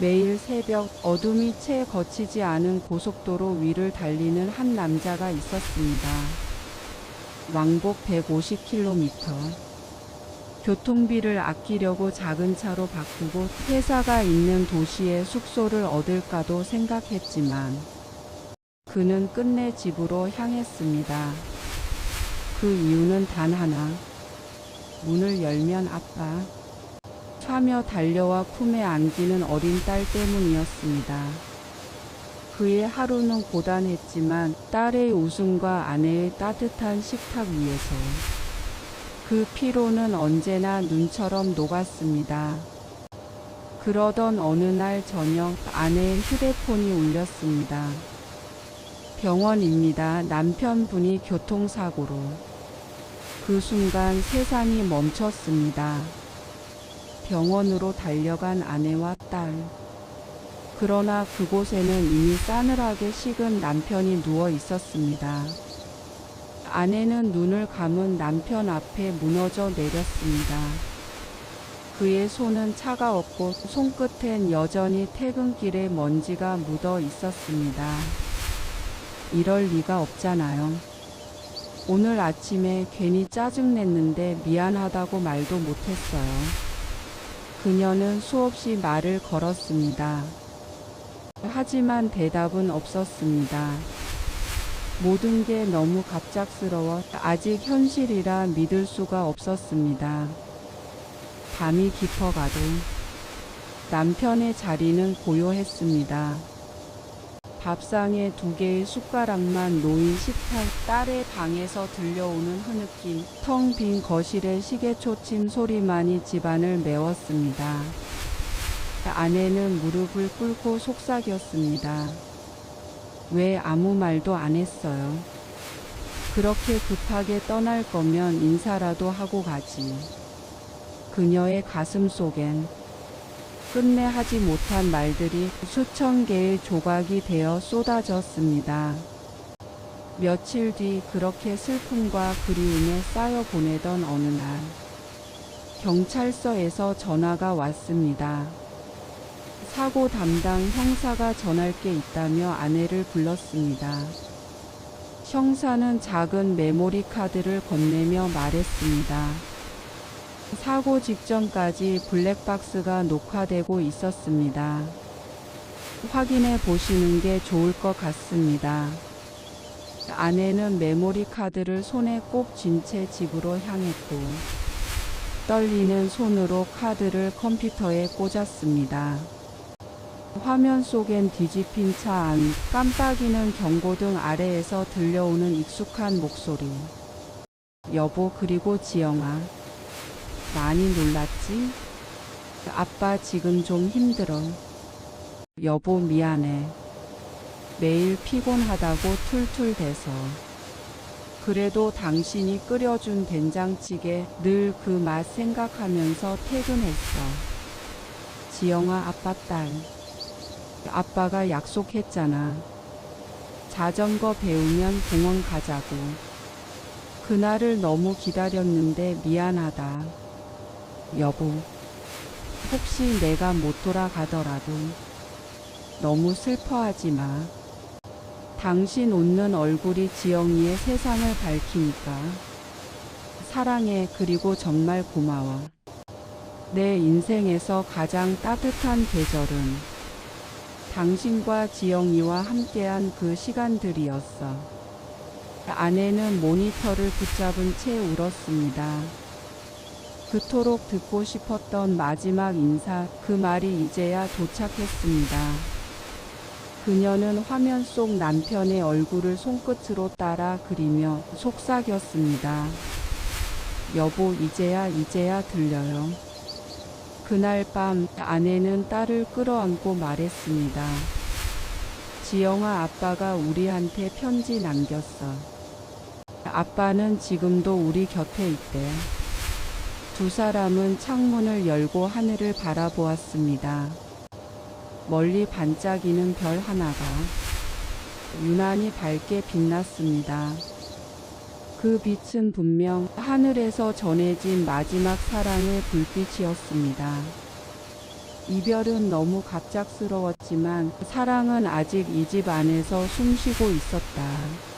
매일 새벽 어둠이 채 거치지 않은 고속도로 위를 달리는 한 남자가 있었습니다. 왕복 150km. 교통비를 아끼려고 작은 차로 바꾸고 회사가 있는 도시에 숙소를 얻을까도 생각했지만 그는 끝내 집으로 향했습니다. 그 이유는 단 하나. 문을 열면 아빠. 차며 달려와 품에 안기는 어린 딸 때문이었습니다. 그의 하루는 고단했지만 딸의 웃음과 아내의 따뜻한 식탁 위에서 그 피로는 언제나 눈처럼 녹았습니다. 그러던 어느 날 저녁 아내의 휴대폰이 울렸습니다. 병원입니다. 남편분이 교통사고로. 그 순간 세상이 멈췄습니다. 병원으로 달려간 아내와 딸. 그러나 그곳에는 이미 싸늘하게 식은 남편이 누워 있었습니다. 아내는 눈을 감은 남편 앞에 무너져 내렸습니다. 그의 손은 차가웠고 손끝엔 여전히 퇴근길에 먼지가 묻어 있었습니다. 이럴 리가 없잖아요. 오늘 아침에 괜히 짜증냈는데 미안하다고 말도 못했어요. 그녀는 수없이 말을 걸었습니다. 하지만 대답은 없었습니다. 모든 게 너무 갑작스러워 아직 현실이라 믿을 수가 없었습니다. 밤이 깊어가도 남편의 자리는 고요했습니다. 밥상에 두 개의 숟가락만 놓인 식탁 딸의 방에서 들려오는 흐느낌 텅 빈 거실의 시계초침 소리만이 집안을 메웠습니다. 아내는 무릎을 꿇고 속삭였습니다. 왜 아무 말도 안 했어요? 그렇게 급하게 떠날 거면 인사라도 하고 가지. 그녀의 가슴 속엔 끝내 하지 못한 말들이 수천 개의 조각이 되어 쏟아졌습니다. 며칠 뒤 그렇게 슬픔과 그리움에 쌓여 보내던 어느 날, 경찰서에서 전화가 왔습니다. 사고 담당 형사가 전할 게 있다며 아내를 불렀습니다. 형사는 작은 메모리 카드를 건네며 말했습니다. 사고 직전까지 블랙박스가 녹화되고 있었습니다. 확인해 보시는 게 좋을 것 같습니다. 아내는 메모리 카드를 손에 꼭쥔채 집으로 향했고, 떨리는 손으로 카드를 컴퓨터에 꽂았습니다. 화면 속엔 뒤집힌 차 안, 깜빡이는 경고등 아래에서 들려오는 익숙한 목소리. 여보, 그리고 지영아. 많이 놀랐지? 아빠 지금 좀 힘들어. 여보, 미안해. 매일 피곤하다고 툴툴 대서. 그래도 당신이 끓여준 된장찌개 늘 그 맛 생각하면서 퇴근했어. 지영아, 아빠 딸. 아빠가 약속했잖아. 자전거 배우면 공원 가자고. 그날을 너무 기다렸는데 미안하다. 여보, 혹시 내가 못 돌아가더라도 너무 슬퍼하지 마. 당신 웃는 얼굴이 지영이의 세상을 밝히니까. 사랑해, 그리고 정말 고마워. 내 인생에서 가장 따뜻한 계절은 당신과 지영이와 함께한 그 시간들이었어. 아내는 모니터를 붙잡은 채 울었습니다. 그토록 듣고 싶었던 마지막 인사, 그 말이 이제야 도착했습니다. 그녀는 화면 속 남편의 얼굴을 손끝으로 따라 그리며 속삭였습니다. 여보, 이제야, 이제야 들려요. 그날 밤 아내는 딸을 끌어안고 말했습니다. 지영아 아빠가 우리한테 편지 남겼어. 아빠는 지금도 우리 곁에 있대. 두 사람은 창문을 열고 하늘을 바라보았습니다. 멀리 반짝이는 별 하나가 유난히 밝게 빛났습니다. 그 빛은 분명 하늘에서 전해진 마지막 사랑의 불빛이었습니다. 이별은 너무 갑작스러웠지만 사랑은 아직 이 집 안에서 숨쉬고 있었다.